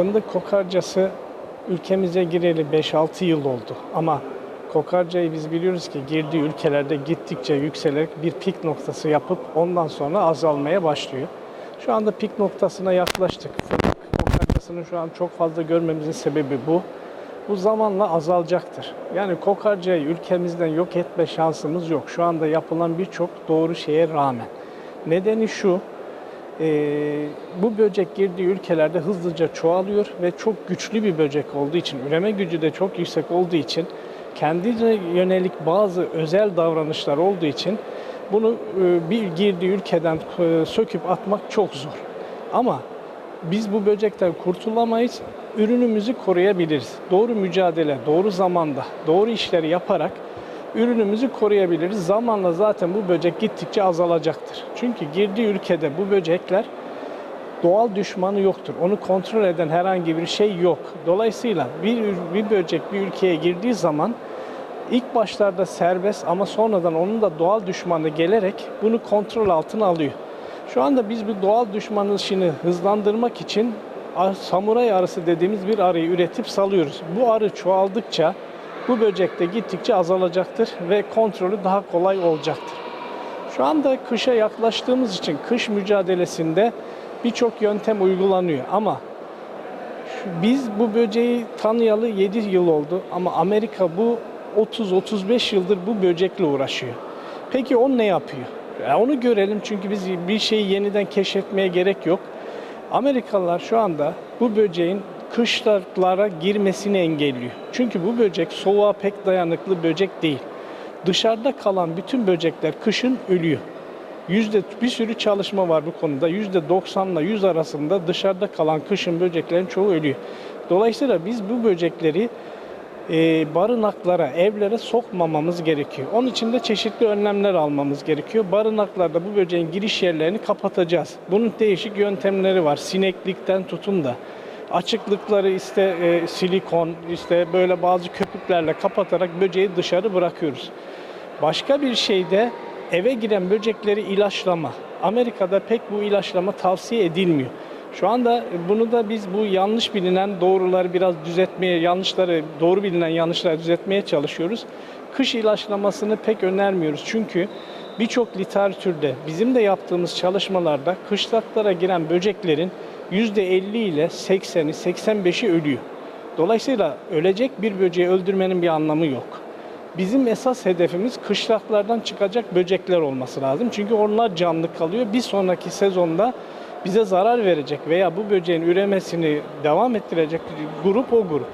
Fındık kokarcası ülkemize gireli 5-6 yıl oldu ama kokarcayı biz biliyoruz ki girdiği ülkelerde gittikçe yükselerek bir pik noktası yapıp ondan sonra azalmaya başlıyor. Şu anda pik noktasına yaklaştık. Fındık kokarcasını şu an çok fazla görmemizin sebebi bu. Bu zamanla azalacaktır. Yani kokarcayı ülkemizden yok etme şansımız yok. Şu anda yapılan birçok doğru şeye rağmen. Nedeni şu, ee, bu böcek girdiği ülkelerde hızlıca çoğalıyor ve çok güçlü bir böcek olduğu için, üreme gücü de çok yüksek olduğu için, kendine yönelik bazı özel davranışlar olduğu için bunu e, bir girdiği ülkeden e, söküp atmak çok zor. Ama biz bu böcekten kurtulamayız, ürünümüzü koruyabiliriz. Doğru mücadele, doğru zamanda, doğru işleri yaparak ürünümüzü koruyabiliriz. Zamanla zaten bu böcek gittikçe azalacaktır. Çünkü girdiği ülkede bu böcekler doğal düşmanı yoktur. Onu kontrol eden herhangi bir şey yok. Dolayısıyla bir, bir böcek bir ülkeye girdiği zaman ilk başlarda serbest ama sonradan onun da doğal düşmanı gelerek bunu kontrol altına alıyor. Şu anda biz bu doğal düşman işini hızlandırmak için samuray arısı dediğimiz bir arıyı üretip salıyoruz. Bu arı çoğaldıkça bu böcek de gittikçe azalacaktır ve kontrolü daha kolay olacaktır. Şu anda kışa yaklaştığımız için kış mücadelesinde birçok yöntem uygulanıyor ama biz bu böceği tanıyalı 7 yıl oldu ama Amerika bu 30-35 yıldır bu böcekle uğraşıyor. Peki o ne yapıyor? Ya onu görelim çünkü biz bir şeyi yeniden keşfetmeye gerek yok. Amerikalılar şu anda bu böceğin kışlara girmesini engelliyor. Çünkü bu böcek soğuğa pek dayanıklı böcek değil. Dışarıda kalan bütün böcekler kışın ölüyor. Yüzde bir sürü çalışma var bu konuda. Yüzde 90 ile 100 arasında dışarıda kalan kışın böceklerin çoğu ölüyor. Dolayısıyla biz bu böcekleri e, barınaklara, evlere sokmamamız gerekiyor. Onun için de çeşitli önlemler almamız gerekiyor. Barınaklarda bu böceğin giriş yerlerini kapatacağız. Bunun değişik yöntemleri var. Sineklikten tutun da açıklıkları işte e, silikon, işte böyle bazı köpüklerle kapatarak böceği dışarı bırakıyoruz. Başka bir şey de eve giren böcekleri ilaçlama. Amerika'da pek bu ilaçlama tavsiye edilmiyor. Şu anda bunu da biz bu yanlış bilinen doğruları biraz düzeltmeye, yanlışları, doğru bilinen yanlışları düzeltmeye çalışıyoruz. Kış ilaçlamasını pek önermiyoruz. Çünkü birçok literatürde bizim de yaptığımız çalışmalarda kışlaklara giren böceklerin %50 ile 80'i, 85'i ölüyor. Dolayısıyla ölecek bir böceği öldürmenin bir anlamı yok. Bizim esas hedefimiz kışlaklardan çıkacak böcekler olması lazım. Çünkü onlar canlı kalıyor. Bir sonraki sezonda bize zarar verecek veya bu böceğin üremesini devam ettirecek grup o grup.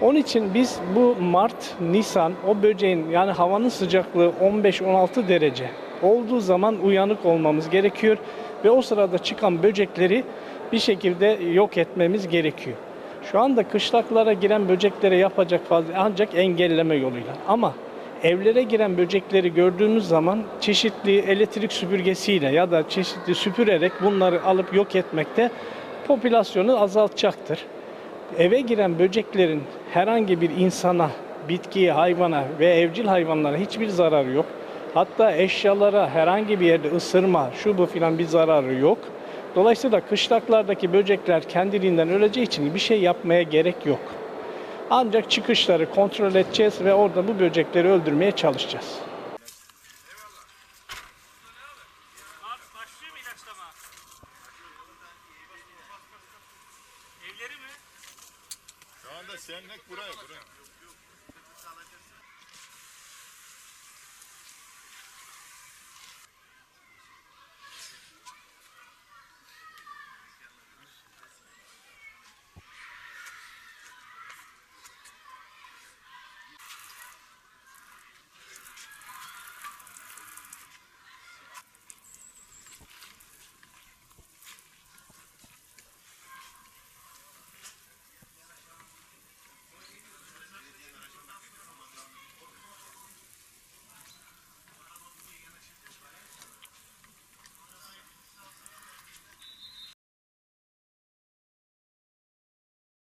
Onun için biz bu Mart, Nisan o böceğin yani havanın sıcaklığı 15-16 derece olduğu zaman uyanık olmamız gerekiyor ve o sırada çıkan böcekleri bir şekilde yok etmemiz gerekiyor. Şu anda kışlaklara giren böceklere yapacak fazla ancak engelleme yoluyla. Ama evlere giren böcekleri gördüğümüz zaman çeşitli elektrik süpürgesiyle ya da çeşitli süpürerek bunları alıp yok etmekte popülasyonu azaltacaktır. Eve giren böceklerin herhangi bir insana, bitkiye, hayvana ve evcil hayvanlara hiçbir zararı yok. Hatta eşyalara herhangi bir yerde ısırma, şu bu filan bir zararı yok. Dolayısıyla kışlaklardaki böcekler kendiliğinden öleceği için bir şey yapmaya gerek yok. Ancak çıkışları kontrol edeceğiz ve orada bu böcekleri öldürmeye çalışacağız. Şu anda senlik buraya buraya.